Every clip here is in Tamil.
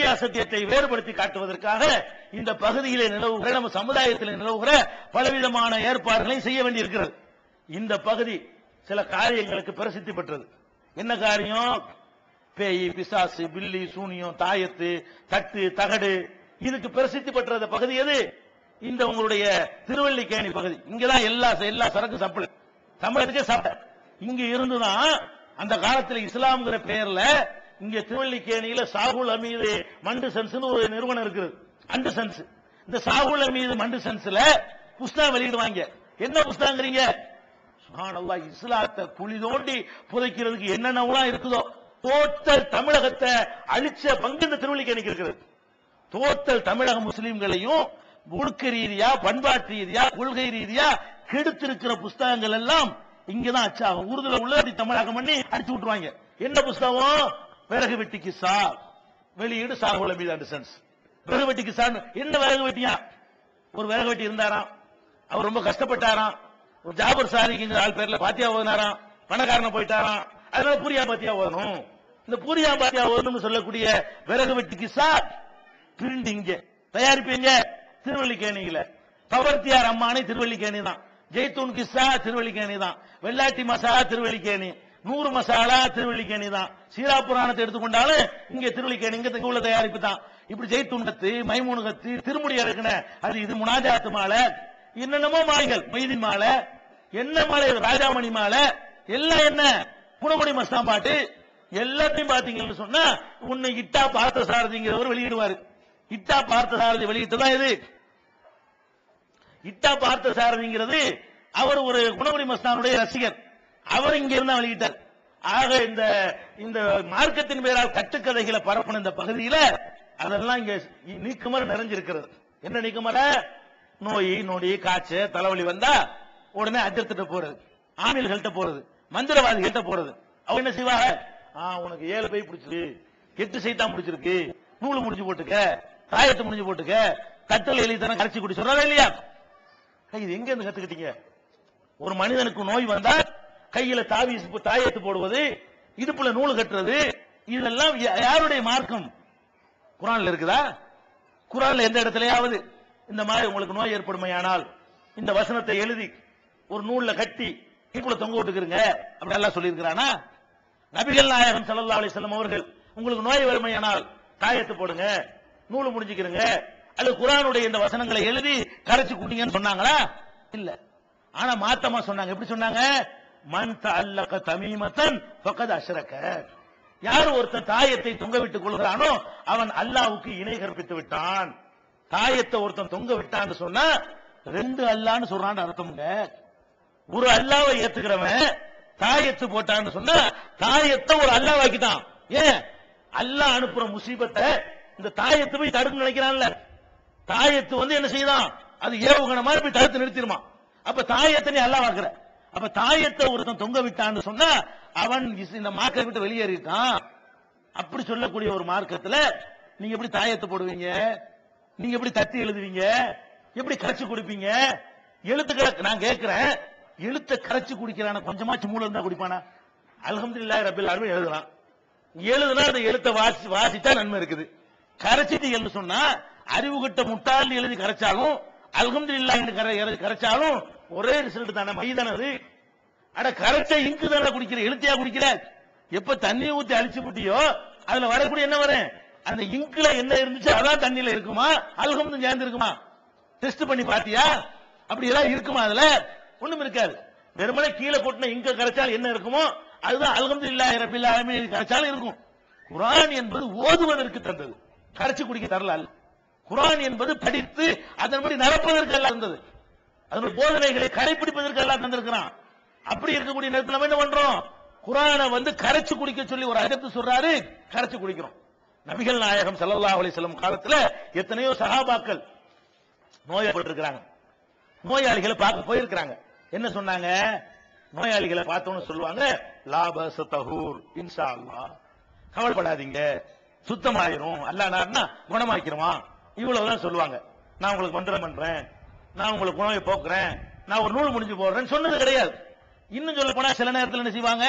சத்திய அசத்தியத்தை வேறுபடுத்தி காட்டுவதற்காக இந்த பகுதியிலே நிலவுகிற நம்ம சமுதாயத்தில் நிலவுகிற பலவிதமான ஏற்பாடுகளை செய்ய வேண்டியிருக்கிறது. இந்த பகுதி சில காரியங்களுக்கு பிரசித்தி பெற்றது. என்ன காரியம்? பேய் பிசாசு பில்லி சூனியம் தாயத்து தட்டு தகடு. இதுக்கு பிரசித்தி பெற்ற பகுதி எது? இந்த உங்களுடைய திருவள்ளிக்கேணி பகுதி. இங்கதான் எல்லா எல்லா சரக்கு சப்ளை தமிழகத்துக்கே சாப்பிட்ட. இங்க இருந்துதான் அந்த காலத்தில் இஸ்லாம்ங்கிற பெயர்ல இங்க திருவல்லிக்கேணியில சாகுல் அமீது மண்டு சென்ஸ்னு ஒரு நிறுவனம் இருக்குது. And sense. இந்த சாகுல் அமீது மண்டு சென்ஸ்ல புஸ்தகம் வெளியிடுவாங்க. என்ன புஸ்தகங்கிறீங்க சுகானல்லா இஸ்லாத்தை குழி தோண்டி புதைக்கிறதுக்கு என்னென்னலாம் இருக்குதோ தோத்தல் தமிழகத்தை அழிச்ச பங்கு இந்த திருவள்ளிக்கேணிக்கு இருக்கிறது தோத்தல் தமிழக முஸ்லீம்களையும் ஒழுக்க ரீதியா பண்பாட்டு ரீதியா கொள்கை ரீதியா கெடுத்திருக்கிற புஸ்தகங்கள் எல்லாம் இங்கதான் அச்சாகும். உருதுல உள்ள அப்படி தமிழகம் பண்ணி அடிச்சு விட்டுருவாங்க. என்ன புஸ்தகம் விறகு வெட்டிக்கு சா வெளியீடு சாகுல மீது சென்ஸ் விறகு வெட்டிக்கு சா என்ன விறகு வெட்டியா? ஒரு விறகு வெட்டி இருந்தாராம். அவர் ரொம்ப கஷ்டப்பட்டாராம். ஒரு ஜாபர் சாரிக்குங்கிற ஆள் பேர்ல பாத்தியா ஓதினாராம். பணக்காரன போயிட்டாராம். அதனால பூரியா பாத்தியா ஓதணும். இந்த பூரியா பாத்தியா ஓதணும்னு சொல்லக்கூடிய விறகு வெட்டிக்கு சார். பிரிண்ட் இங்க. தயாரிப்பு எங்க திருவல்லிக்கேணியில. பவர்த்தியார் அம்மானை தான் ஜெய்தூன் கிஸ்ஸா திருவள்ளிக்கேணி தான் வெள்ளாட்டி மசா திருவள்ளிக்கேணி நூறு மசாலா திருவள்ளிக்கேணி தான். சீரா புராணத்தை எடுத்துக்கொண்டாலும் இங்க திருவள்ளிக்கேணி இங்க உள்ள தயாரிப்பு தான். இப்படி ஜெய்துண்டத்து மைமூனுகத்து திருமுடி இறக்குன அது இது முனாஜாத்து மாலை என்னென்னமோ மாலைகள் மைதின் மாலை என்ன மாலை ராஜாமணி மாலை எல்லாம் என்ன? குணமணி மஸ்தான் பாட்டு எல்லாத்தையும் பாத்தீங்கன்னு சொன்னா உன்னை இட்டா பார்த்த சாரதிங்கிறவர் வெளியிடுவாரு. இட்டா பார்த்த சாரதி வெளியிட்டதான் இது. இட்டா பார்த்த சாரதிங்கிறது அவர் ஒரு குணமணி மஸ்தானுடைய ரசிகர். அவர் இங்க இருந்து வெளியிட்டார். ஆக இந்த இந்த மார்க்கத்தின் பெயரால் கட்டுக்கதைகளை பரப்பின இந்த பகுதியில அதெல்லாம் இங்க நீக்குமர நிறைஞ்சிருக்கிறது. என்ன நீக்குமர? நோய் நொடி காய்ச்சல் தலைவலி வந்தா உடனே அஜர்த்திட்ட போறது. ஆமில்கள்ட்ட போறது. மந்திரவாதிகள்ட்ட போறது. அவங்க என்ன செய்வாங்க? ஆ உனக்கு ஏழு பை பிடிச்சிருக்கு. எட்டு சைத்தான் பிடிச்சிருக்கு. நூலு முடிஞ்சு போட்டுக்க. தாயத்தை முடிஞ்சு போட்டுக்க. கட்டல் எலி கரைச்சி குடி இல்லையா? இது எங்க இருந்து கத்துக்கிட்டீங்க? ஒரு மனிதனுக்கு நோய் வந்தா கையில தாவி தாயத்து போடுவது இடுப்புல நூல் கட்டுறது இதெல்லாம் யா- யாருடைய மார்க்கம்? குரான்ல இருக்குதா? குரான்ல எந்த இடத்துலயாவது இந்த மாதிரி உங்களுக்கு நோய் ஏற்படுமையானால் இந்த வசனத்தை எழுதி ஒரு நூல்ல கட்டி இடுப்புல தொங்க விட்டுக்கிறங்க அப்படி எல்லாம் சொல்லியிருக்கிறானா? நபிகள் நாயகம் சல்லா அலி செல்லம் அவர்கள் உங்களுக்கு நோய் வறுமையானால் தாயத்து போடுங்க நூல் முடிஞ்சுக்கிறங்க அல்லது குரானுடைய இந்த வசனங்களை எழுதி கரைச்சு குடிங்கன்னு சொன்னாங்களா? இல்ல. ஆனா மாத்தமா சொன்னாங்க. எப்படி சொன்னாங்க? மண் தஅல்லக தமிமத்தன் ஃபக்கத் அசரக்க யார் ஒருத்தன் தாயத்தை தொங்க விட்டுக் கொள்கிறானோ அவன் அல்லாவுக்கு இணை கற்பித்து விட்டான். தாயத்தை ஒருத்தன் தொங்க விட்டான்னு சொன்னா ரெண்டு அல்லான்னு சொல்றான்னு அர்த்தம்ங்க. ஒரு அல்லாவை ஏத்துக்கிறவன் தாயத்து போட்டான்னு சொன்னா தாயத்தை ஒரு அல்லாவாக்கிட்டான். ஏன்? அல்லாஹ் அனுப்புற முசீபத்தை இந்த தாயத்தை போய் தடுக்க நினைக்கிறான்ல. தாயத்து வந்து என்ன செய்யலாம் அது ஏவுகணை மாதிரி போய் தடுத்து நிறுத்திடுமா அப்ப தாயத்தை நீ அல்லாவாக்குற. அப்ப தாயத்தை ஒருத்தன் தொங்க விட்டான்னு சொன்னா அவன் இந்த மார்க்கத்தை விட்டு வெளியேறிட்டான். அப்படி சொல்லக்கூடிய ஒரு மார்க்கத்துல நீங்க எப்படி தாயத்தை போடுவீங்க? நீங்க எப்படி தட்டி எழுதுவீங்க? எப்படி கரைச்சு குடிப்பீங்க? எழுத்துக்களை நான் கேட்கிறேன் எழுத்த கரைச்சு குடிக்கிறான கொஞ்சமாச்சு மூலம் தான் குடிப்பானா? அல்ஹம்துலில்லாஹி ரபில் அருமை எழுதுறான். எழுதுனா அந்த எழுத்தை வாசி வாசித்தா நன்மை இருக்குது. கரைச்சிட்டு எழுத சொன்னா அறிவு கிட்ட முட்டாள் எழுதி கரைச்சாலும் அலமதுல்லா என்று கரை கரைச்சாலும் ஒரே ரிசல்ட் தானே மை தானே அது? அட கரைச்ச இங்கு தானே குடிக்கிற எழுத்தையா குடிக்கிற எப்ப தண்ணி ஊத்தி அழிச்சு போட்டியோ அதுல வரக்கூடிய என்ன வரேன் அந்த இங்க்ல என்ன இருந்துச்சு அதான் தண்ணியில இருக்குமா? அல்ஹம்து சேர்ந்து இருக்குமா? டெஸ்ட் பண்ணி பாத்தியா? அப்படி எல்லாம் இருக்குமா அதுல? ஒண்ணும் இருக்காது. வெறுமனே கீழே கொட்டின இங்க கரைச்சால் என்ன இருக்குமோ அதுதான் அல்ஹம்துலில்லாஹி ரபில் ஆலமீன் கரைச்சாலும் இருக்கும். குரான் என்பது ஓதுவதற்கு தந்தது. கரைச்சு குடிக்க தரல குரான் என்பது படித்து அதன்படி நடப்பதற்கு அல்ல இருந்தது அதனுடைய போதனைகளை கடைபிடிப்பதற்கு எல்லாம் தந்திருக்கிறான். அப்படி இருக்கக்கூடிய நேரத்தில் நம்ம என்ன பண்றோம்? குரானை வந்து கரைச்சு குடிக்க சொல்லி ஒரு அகத்து சொல்றாரு கரைச்சு குடிக்கிறோம். நபிகள் நாயகம் ஸல்லல்லாஹு அலி செல்லும் காலத்துல எத்தனையோ சகாபாக்கள் நோயப்பட்டிருக்கிறாங்க நோயாளிகளை பார்க்க போயிருக்கிறாங்க. என்ன சொன்னாங்க? நோயாளிகளை பார்த்தோன்னு சொல்லுவாங்க லாப தஹூர் இன்சா அல்லா கவலைப்படாதீங்க. சுத்தமாயிரும். அல்லாஹ்னா குணமாக்கிருவான். இவ்வளவுதான் சொல்லுவாங்க. நான் உங்களுக்கு மந்திரம் பண்றேன். நான் உங்களுக்கு உணவை போக்குறேன். நான் ஒரு நூல் முடிஞ்சு போடுறேன்னு சொன்னது கிடையாது. இன்னும் சொல்ல போனா சில நேரத்தில் என்ன செய்வாங்க?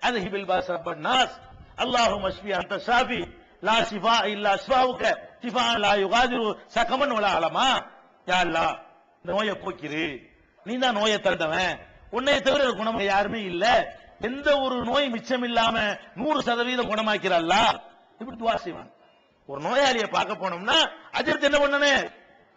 அது ஹிபில் பாஸ் நாஸ். அல்லாஹு மஸ்பி அந்த சாபி லா ஷிஃபா இல்லா ஷிஃபாவுக்க. ஷிஃபா லா யுகாதிரு சகமன் வலா அலமா. யா அல்லா இந்த நோயை போக்கிரு. நீ தான் நோயை தந்தவன் உன்னை தவிர குணம் யாருமே இல்ல. எந்த ஒரு நோய் மிச்சம் இல்லாம நூறு சதவீதம் குணமாக்கிறாள்ல இப்படி துவா செய்வான். ஒரு நோயாளியை பார்க்க போனோம்னா அஜித் என்ன பண்ணனே?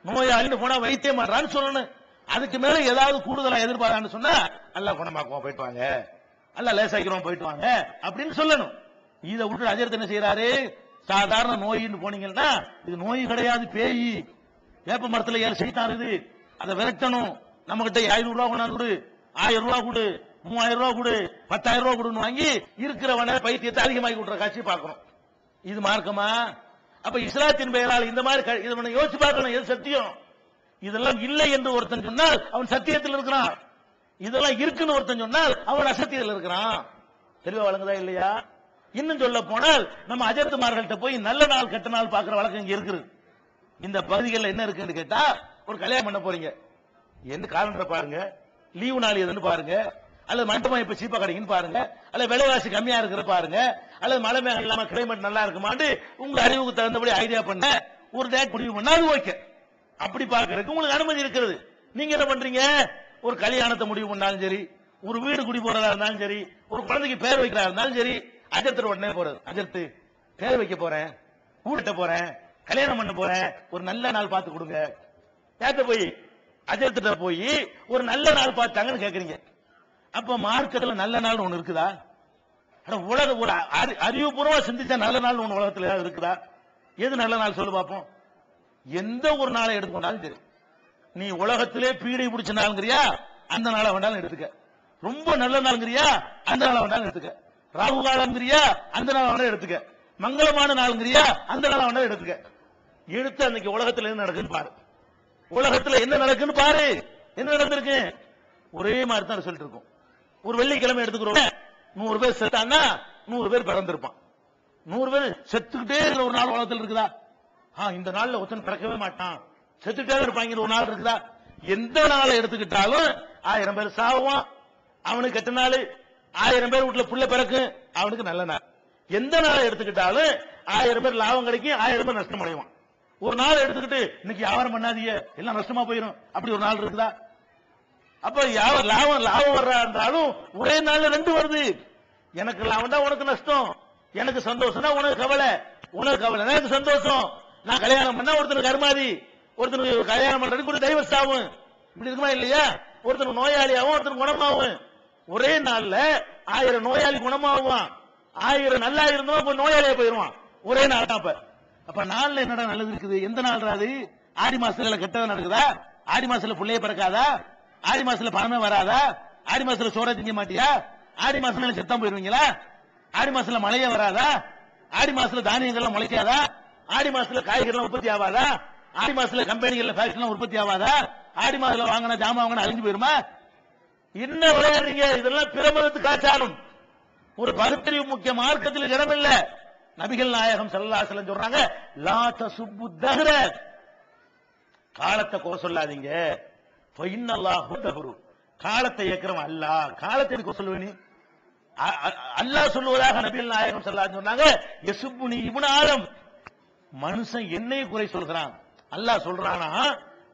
நோயாளின்னு போனா வைத்திய மாறான்னு சொல்லணும். அதுக்கு மேல ஏதாவது கூடுதலா எதிர்பாரான்னு சொன்னா நல்லா குணமாக்குவோம் போயிட்டு வாங்க. நல்லா லேசாக்கிறோம் போயிட்டு வாங்க. அப்படின்னு சொல்லணும். இதை விட்டு அஜர்த்து என்ன செய்யறாரு சாதாரண நோயின்னு போனீங்கன்னா இது நோய் கிடையாது பேய். வேப்ப மரத்துல ஏழு சைத்தான் இருக்குது. அதை விரட்டணும். நம்ம கிட்ட ஐநூறு ரூபா கொண்டாந்து கொடு. ஆயிரம் ரூபா கொடு. மூவாயிரம் ரூபா கொடு. பத்தாயிரம் ரூபா கொடுன்னு வாங்கி இருக்கிறவன பைத்தியத்தை அதிகமாக்கி விட்டுற காட்சி பார்க்கணும். இது மார்க்கமா? அப்ப இஸ்லாத்தின் பெயரால் இந்த மாதிரி இதை யோசிச்சு பார்க்கணும் எது சத்தியம்? இதெல்லாம் இல்லை என்று ஒருத்தன் சொன்னால் அவன் சத்தியத்தில் இருக்கிறான். இதெல்லாம் இருக்குன்னு ஒருத்தன் சொன்னால் அவன் அசத்தியத்தில் இருக்கிறான். தெளிவா வழங்குதா இல்லையா? இன்னும் சொல்ல போனால் நம்ம அஜத்துமார்கள்ட்ட போய் நல்ல நாள் கெட்ட நாள் பார்க்கிற வழக்கம் இங்க இருக்குது. இந்த பகுதிகளில் என்ன இருக்குன்னு கேட்டா ஒரு கல்யாணம் பண்ண போறீங்க. என்ன காலண்டரை பாருங்க. லீவு நாள் எதுன்னு பாருங்க. அல்லது மண்டபம் இப்ப சீப்பா கிடைக்குன்னு பாருங்க. அல்லது விலைவாசி கம்மியா இருக்கிற பாருங்க. அல்லது மழை மேகம் இல்லாம கிளைமேட் நல்லா இருக்குமான்னு உங்க அறிவுக்கு தகுந்தபடி ஐடியா பண்ண ஒரு டேட் முடிவு பண்ணா அது ஓகே. அப்படி பார்க்கறதுக்கு உங்களுக்கு அனுமதி இருக்கிறது. நீங்க என்ன பண்றீங்க? ஒரு கல்யாணத்தை முடிவு பண்ணாலும் சரி ஒரு வீடு குடி போறதா இருந்தாலும் சரி ஒரு குழந்தைக்கு பேர் வைக்கிறதா இருந்தாலும் சரி அஜர்த்து உடனே போறது. அஜர்த்து பேர் வைக்க போறேன் கூட்ட போறேன் கல்யாணம் பண்ண போறேன் ஒரு நல்ல நாள் பார்த்து கொடுங்க. கேட்ட போய் அஜர்த்திட்ட போய் ஒரு நல்ல நாள் பார்த்தாங்கன்னு கேக்குறீங்க. அப்ப மார்க்கத்துல நல்ல நாள் ஒண்ணு இருக்குதா? உலக ஒரு அறி- அறிவுபூர்வமா சிந்திச்சா நல்ல நாள் ஒண்ணு உலகத்துல ஏதாவது இருக்குதா? எது நல்ல நாள் சொல்லு பார்ப்போம் எந்த ஒரு நாளை எடுத்துக்கொண்டாலும் சரி. நீ உலகத்திலே பீடை பிடிச்ச நாளுங்கிறியா? அந்த நாளை வேண்டாலும் எடுத்துக்க. ரொம்ப நல்ல நாளுங்கிறியா? அந்த நாளை வேண்டாலும் எடுத்துக்க. ராகு காலங்கிறியா அந்த நாளை வேண்டாம் எடுத்துக்க. மங்களமான நாளுங்கிறியா? அந்த நாளை வேண்டாம் எடுத்துக்க. எடுத்து அன்னைக்கு உலகத்துல என்ன நடக்குன்னு பாரு. உலகத்துல என்ன நடக்குன்னு பாரு. என்ன நடந்திருக்கு? ஒரே மாதிரி தான் சொல்லிட்டு இருக்கும். ஒரு வெள்ளிக்கிழமை எடுத்துக்கிறோம். நூறு பேர் செத்தான்னா நூறு பேர் பிறந்திருப்பான். நூறு பேர் செத்துக்கிட்டே இருக்கிற ஒரு நாள் உலகத்தில் இருக்குதா? ஆ இந்த நாள்ல ஒருத்தன் பிறக்கவே மாட்டான். செத்துட்டே இருப்பாங்க ஒரு நாள் இருக்குதா? எந்த நாளை எடுத்துக்கிட்டாலும் ஆயிரம் பேர் சாவான் அவனுக்கு கெட்ட நாள்? ஆயிரம் பேர் வீட்டுல புள்ள பிறக்கும். அவனுக்கு நல்ல நாள். எந்த நாளை எடுத்துக்கிட்டாலும் ஆயிரம் பேர் லாபம் கிடைக்கும் ஆயிரம் பேர் நஷ்டம் அடைவான். ஒரு நாள் எடுத்துக்கிட்டு இன்னைக்கு வியாபாரம் பண்ணாதீங்க எல்லாம் நஷ்டமா போயிடும் அப்படி ஒரு நாள் இருக்குதா? அப்ப யார் லாபம் லாபம் வர்றா என்றாலும் ஒரே நாள்ல ரெண்டு வருது. எனக்கு லாபம் தான் உனக்கு நஷ்டம். எனக்கு சந்தோஷம் தான் உனக்கு கவலை. உனக்கு கவலை எனக்கு சந்தோஷம். நான் கல்யாணம் பண்ணா ஒருத்தனுக்கு கருமாதி ஒருத்தனுக்கு கல்யாணம் பண்றதுக்கு ஒரு டைவர்ஸ் ஆகும். இப்படி இருக்குமா இல்லையா? ஒருத்தனுக்கு நோயாளியாகவும் ஒருத்தனுக்கு குணமாகும். ஒரே நாள்ல ஆயிரம் நோயாளி குணமாகுவான். ஆயிரம் நல்லா இருந்தோம் இப்ப நோயாளியா போயிருவான் ஒரே நாள் தான் அப்ப. அப்ப நாள்ல என்னடா நல்லது இருக்குது? எந்த நாள் அது? ஆடி மாசத்துல கெட்டது நடக்குதா? ஆடி மாசத்துல பிள்ளைய பிறக்காதா? ஆடி மாசத்துல பணமே வராதா? ஆடி மாசத்துல சோற திங்க மாட்டியா? ஆடி மாசத்துல செத்தம் போயிருவீங்களா? ஆடி மாசத்துல மழையே வராதா? ஆடி மாசத்துல தானியங்கள்லாம் முளைக்காதா? ஆடி மாசத்துல காய்கறிலாம் உற்பத்தி ஆகாதா ஆடி மாசத்துல கம்பெனிகள்ல ஃபேக்டரிலாம் உற்பத்தி ஆகாதா ஆடி மாசத்துல வாங்கின ஜாமான் வாங்கின அழிஞ்சு போயிருமா? என்ன விளையாடுறீங்க? இதெல்லாம் பிரபலத்து காச்சாலும். ஒரு பகுத்தறிவு முக்கிய மார்க்கத்தில் இடமில்ல. நபிகள் நாயகம் செல்லாசலம் சொல்றாங்க லா சுப்பு தகர காலத்தை குறை சொல்லாதீங்க. காலத்தை ஏக்கிறவன் அல்லாஹ் காலத்தை எதுக்கு சொல்லுவேனி அல்லாஹ் சொல்லுவதாக நபிகள் நாயகம் ஸல்லல்லாஹு சொன்னாங்க யசுப்புனி இப்னு மனுஷன் என்னை குறை சொல்கிறான். அல்லாஹ் சொல்றானா?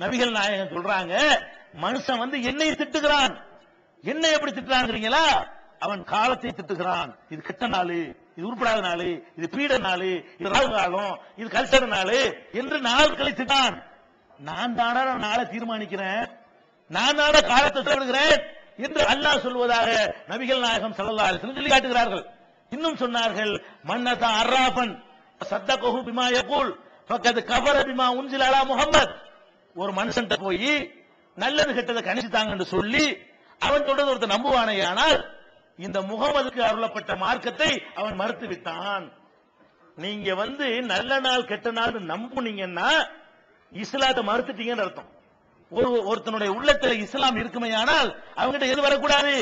நபிகள் நாயகம் சொல்றாங்க மனுஷன் வந்து என்னை திட்டுகிறான். என்ன எப்படி திட்டுறாங்கிறீங்களா அவன் காலத்தை திட்டுகிறான். இது கெட்ட நாளு இது உருப்படாத நாளு இது பீட நாளு இது ராகு காலம் இது கல்சர நாளு என்று நாட்களை திட்டான். நான் தானா நாளை தீர்மானிக்கிறேன். நான் தானே காலத்தை திட்டமிடுகிறேன் என்று அல்லாஹ் சொல்வதாக நபிகள் நாயகம் ஸல்லல்லாஹு சொல்லி காட்டுகிறார்கள். இன்னும் சொன்னார்கள் மன்னதா அர்ராபன் சத்தகஹு பிமா யகூல் பக்கத்து கபர பிமா உன்சில முகமது ஒரு மனுஷன் போய் நல்லது கெட்டதை கணிச்சுட்டாங்கன்னு சொல்லி அவன் சொல்றது ஒருத்தர் நம்புவானேயானால் இந்த முகமதுக்கு அருளப்பட்ட மார்க்கத்தை அவன் மறுத்து விட்டான். நீங்க வந்து நல்ல நாள் கெட்ட நாள் நம்புனீங்கன்னா இஸ்லாத்தை மறுத்துட்டீங்கன்னு அர்த்தம். ஒரு ஒருத்தனுடைய உள்ளத்துல இஸ்லாம் இருக்குமையானால் அவங்ககிட்ட எது வரக்கூடாது?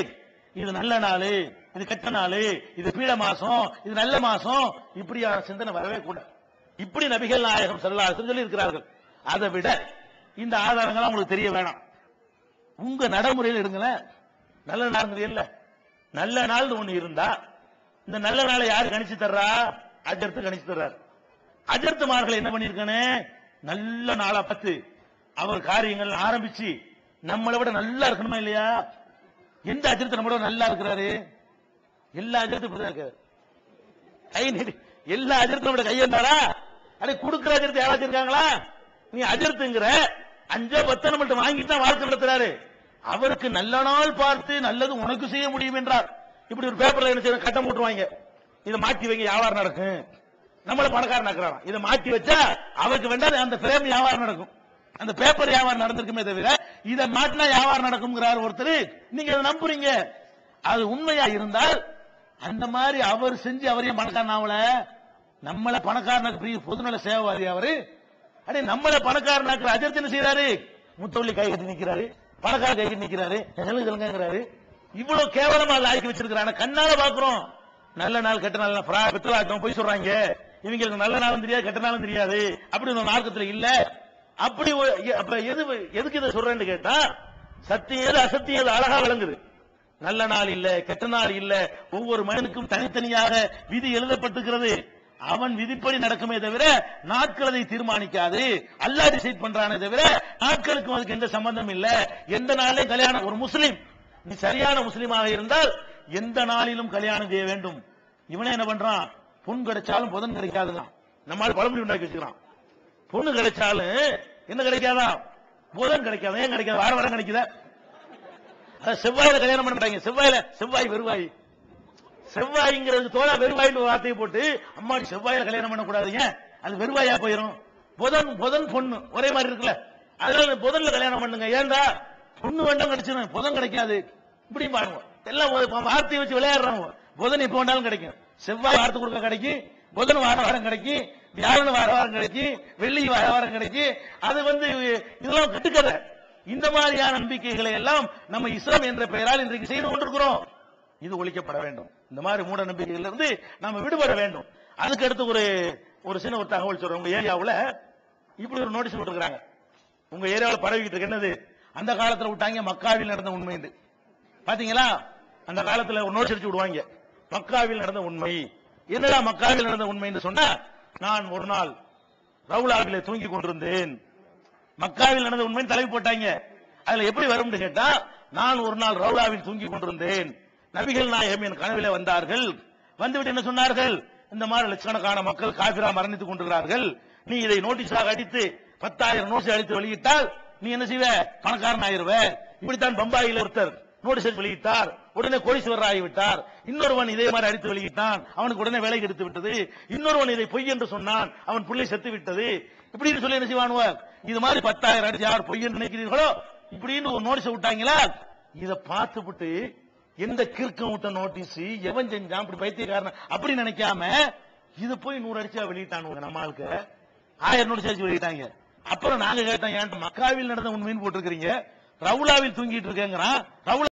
இது நல்ல நாள் இது கெட்ட நாள் இது பீட மாசம் இது நல்ல மாசம். இப்படியான சிந்தனை வரவே கூடாது. இப்படி நபிகள் நாயகம் ஸல்லல்லாஹு சொல்லி இருக்கிறார்கள் அதை விட இந்த ஆதாரங்கள் உங்களுக்கு தெரிய வேணாம். உங்க நடைமுறையில் இருங்களேன் நல்ல நாள் இல்ல. நல்ல நாள் ஒண்ணு இருந்தா இந்த நல்ல நாளை யாரு கணிச்சு தர்றா? அஜர்த்து கணிச்சு தர்றாரு. அஜர்த்துமார்கள் என்ன பண்ணிருக்கானே நல்ல நாளா பத்து அவர் காரியங்கள் ஆரம்பிச்சு நம்மளை விட நல்லா இருக்கணுமா இல்லையா? எந்த அஜர்த்து நம்மளோட நல்லா இருக்கிறாரு? எல்லா அஜர்த்தும் இப்படிதான் இருக்காரு. கை நீடி எல்லா அஜர்த்தும் நம்மளோட கையெந்தாரா அடே கொடுக்குற அஜரத்தை யாராச்சும் இருக்காங்களா? நீ அஜரத்துங்கிற அஞ்சோ பத்த நம்மள்ட்ட வாங்கிட்டு தான் வாழ்க்கை நடத்துறாரு. அவருக்கு நல்ல நாள் பார்த்து நல்லது உனக்கு செய்ய முடியும் என்றார். இப்படி ஒரு பேப்பர்ல என்ன செய்யணும் கட்டம் போட்டுருவாங்க. இதை மாத்தி வைங்க வியாபாரம் நடக்கும். நம்மள பணக்காரன் ஆக்குறான் இதை மாத்தி வச்சா அவருக்கு வேண்டாம் அந்த பிரேம் வியாபாரம் நடக்கும். அந்த பேப்பர் வியாபாரம் நடந்திருக்குமே தவிர இதை மாட்டினா வியாபாரம் நடக்கும்ங்கிறார் ஒருத்தர். நீங்க அதை நம்புறீங்க. அது உண்மையா இருந்தால் அந்த மாதிரி அவர் செஞ்சு அவரையும் பணக்காரன் ஆகல நம்மள பணக்காரனாக்கு பொதுநல சேவாதி அவரு. அடே நம்மள பணக்காரனாக்கு அஜர்த்தி என்ன செய்யறாரு முத்தவள்ளி கை கட்டி நிக்கிறாரு. பணக்கார கை கட்டி நிக்கிறாரு. சொல்லுங்க சொல்லுங்கிறாரு இவ்வளவு கேவலமா ஆக்கி வச்சிருக்கிறான கண்ணால பாக்குறோம். நல்ல நாள் கெட்ட நாள் பித்தலாட்டம் போய் சொல்றாங்க. இவங்களுக்கு நல்ல நாளும் தெரியாது கெட்ட நாளும் தெரியாது. அப்படி ஒரு மார்க்கத்துல இல்ல. அப்படி அப்ப எது எதுக்கு இதை சொல்றேன்னு கேட்டா சத்தியம் எது அசத்தியம் எது அழகா விளங்குது. நல்ல நாள் இல்ல கெட்ட நாள் இல்ல ஒவ்வொரு மனிதனுக்கும் தனித்தனியாக விதி எழுதப்பட்டிருக்கிறது. அவன் விதிப்படி நடக்குமே தவிர நாட்கள் அதை தீர்மானிக்காது. அல்லாஹ் டிசைட் பண்றானே தவிர நாட்களுக்கும் அதுக்கு எந்த சம்பந்தம் இல்ல. எந்த நாளிலே கல்யாணம் ஒரு முஸ்லிம் நீ சரியான முஸ்லிமாக இருந்தால் எந்த நாளிலும் கல்யாணம் செய்ய வேண்டும். இவனே என்ன பண்றான்? பொன் கிடைச்சாலும் புதன் கிடைக்காதுதான். நம்மால் பழமொழி உண்டாக்கி வச்சுக்கிறான். பொண்ணு கிடைச்சாலும் என்ன கிடைக்காதா? புதன் கிடைக்காது? ஏன் கிடைக்காது? வார வாரம் கிடைக்குதா? செவ்வாயில கல்யாணம் பண்ண மாட்டாங்க. செவ்வாயில செவ்வாய் வெறுவாய். செவ்வாய்ங்கிறது தோழா வெறுவாயின்னு ஒரு வார்த்தையை போட்டு அம்மாடி செவ்வாயில கல்யாணம் பண்ணக்கூடாதுங்க அது வெறுவாயா போயிரும். புதன் புதன் பொண்ணு. ஒரே மாதிரி இருக்குல்ல. அதனால புதன்ல கல்யாணம் பண்ணுங்க. ஏன்டா? பொண்ணு வேண்டாம் கிடைச்சிடும் புதன் கிடைக்காது. இப்படி பாருங்க. எல்லாம் ஒரு வார்த்தையை வச்சு விளையாடுறாங்க புதன் எப்ப வேண்டாலும் கிடைக்கும். செவ்வாய் வார்த்தை கொடுக்க கிடைக்கும். புதன் வார வாரம் கிடைக்கும். வியாழன் வார வாரம் கிடைக்கும் வெள்ளி வார வாரம் கிடைக்கும் அது வந்து இதெல்லாம் கட்டுக்கதை. இந்த மாதிரியான நம்பிக்கைகளை எல்லாம் நம்ம இஸ்லாம் என்ற பெயரால் இன்றைக்கு செய்து கொண்டிருக்கிறோம். இது ஒழிக்கப்பட வேண்டும். இந்த மாதிரி மூட நம்பிக்கைகள் இருந்து நாம விடுபட வேண்டும். அதுக்கு அடுத்து ஒரு ஒரு சின்ன ஒரு தகவல் சொல்றேன். உங்க ஏரியாவுல இப்படி ஒரு நோட்டீஸ் போட்டுருக்காங்க உங்க ஏரியாவுல பரவிக்கிட்டு இருக்கு. என்னது? அந்த காலத்துல விட்டாங்க மக்காவில் நடந்த உண்மை இது. பாத்தீங்களா? அந்த காலத்துல ஒரு நோட்டீஸ் அடிச்சு விடுவாங்க. மக்காவில் நடந்த உண்மை. என்னடா மக்காவில் நடந்த உண்மை என்று சொன்னா நான் ஒரு நாள் ரவுலாவிலே தூங்கி கொண்டிருந்தேன். மக்காவில் நடந்த உண்மை தலைவி போட்டாங்க. அதுல எப்படி வரும்னு கேட்டா நான் ஒரு நாள் ரவுலாவில் தூங்கி கொண்டிருந்தேன். நபிகள் நாயகம் என் கனவில வந்தார்கள். வந்துவிட்டு என்ன சொன்னார்கள்? இந்த மாதிரி லட்சக்கணக்கான மக்கள் காபிரா மரணித்துக் கொண்டிருக்கிறார்கள். நீ இதை நோட்டீஸாக அடித்து பத்தாயிரம் நோட்டீஸ் அடித்து வெளியிட்டால் நீ என்ன செய்வ? பணக்காரன் ஆயிருவ இப்படித்தான் பம்பாயில் ஒருத்தர் நோட்டீஸ் வெளியிட்டார். உடனே கோடீஸ்வரர் ஆகிவிட்டார். இன்னொருவன் இதே மாதிரி அடித்து வெளியிட்டான். அவனுக்கு உடனே வேலை எடுத்து விட்டது. இன்னொருவன் இதை பொய் என்று சொன்னான். அவன் புள்ளை செத்து விட்டது. இப்படின்னு சொல்லி என்ன செய்வானுவ? இது மாதிரி பத்தாயிரம் அடிச்சு யார் பொய் என்று நினைக்கிறீர்களோ? இப்படின்னு ஒரு நோட்டீஸ் விட்டாங்களா? இத பார்த்துவிட்டு எந்த கிறுக்கம் விட்ட நோட்டீஸ் எவன் செஞ்சான்? அப்படி பைத்தியக்காரன் அப்படி நினைக்காம இது போய் நூறு அடிச்சா வெளியிட்டானுங்க நம்ம ஆளுக்கு. ஆயிரம் நோட்டீஸ் அடிச்சு வெளியிட்டாங்க. அப்புறம் நாங்க கேட்டோம் ஏன் மக்காவில் நடந்த உண்மைன்னு போட்டிருக்கிறீங்க? ரவுலாவில் தூங்கிட்டு இருக்கேங்கிறான். ரவுலா